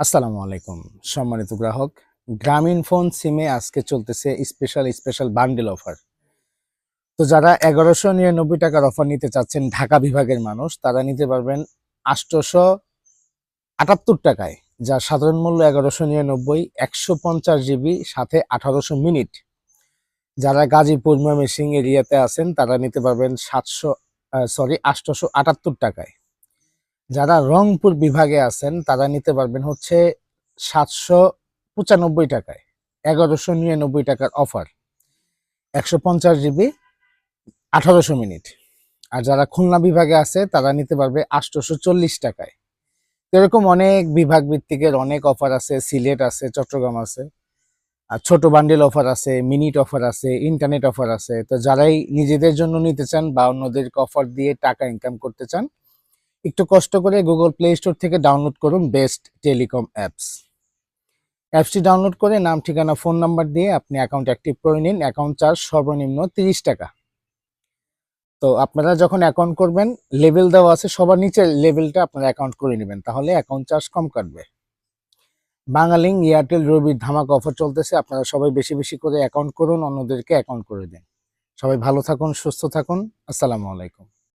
আসসালামু আলাইকুম। সম্মানিত গ্রাহক, গ্রামীণ ফোন সিমে আজকে চলতেছে স্পেশাল স্পেশাল বান্ডেল অফার তো যারা এগারোশো নিরানব্বই টাকার অফার নিতে চাচ্ছেন ঢাকা বিভাগের মানুষ, তারা নিতে পারবেন আটশোশো আটাত্তর টাকায়, যার সাধারণ মূল্য এগারোশো নিরানব্বই, একশো পঞ্চাশ জিবি সাথে আঠারোশো মিনিট। যারা গাজীপুর ময়মনসিং এরিয়াতে আছেন, তারা নিতে পারবেন সাতশো সরি আটশোশো আটাত্তর টাকায়। যারা রংপুর বিভাগে আছেন, তারা নিতে পারবেন হচ্ছে সাতশো পঁচানব্বই টাকায়, এগারোশো নিরানব্বই টাকার অফার। একশো পঞ্চাশ জিবি, আঠারোশো মিনিট। আর যারা খুলনা বিভাগে আছে, তারা নিতে পারবে আটশোশো চল্লিশ টাকায় এরকম অনেক বিভাগ ভিত্তিকের অনেক অফার আছে, সিলেট আছে, চট্টগ্রাম আছে। আর ছোট বান্ডেল অফার আছে, মিনিট অফার আছে, ইন্টারনেট অফার আছে। তো যারাই নিজেদের জন্য নিতে চান বা অন্যদেরকে অফার দিয়ে টাকা ইনকাম করতে চান একটু কষ্ট করে গুগল প্লে স্টোর থেকে ডাউনলোড করুন বেস্ট টেলিকম অ্যাপস অ্যাপসটি ডাউনলোড করে নাম, ঠিকানা ফোন নাম্বার দিয়ে আপনি অ্যাকাউন্ট অ্যাক্টিভ করে নিন। অ্যাকাউন্ট চার্জ সর্বনিম্ন তিরিশ টাকা। তো আপনারা যখন অ্যাকাউন্ট করবেন লেভেল দেওয়া আছে, সবার নিচে লেভেলটা আপনারা অ্যাকাউন্ট করে নেবেন, তাহলে অ্যাকাউন্ট চার্জ কম কাটবে। বাঙালিং এয়ারটেল রবির ধামাক অফার চলতেছে, আপনারা সবাই বেশি বেশি করে অ্যাকাউন্ট করুন, অন্যদেরকে অ্যাকাউন্ট করে দিন। সবাই ভালো থাকুন, সুস্থ থাকুন, আসসালামু আলাইকুম।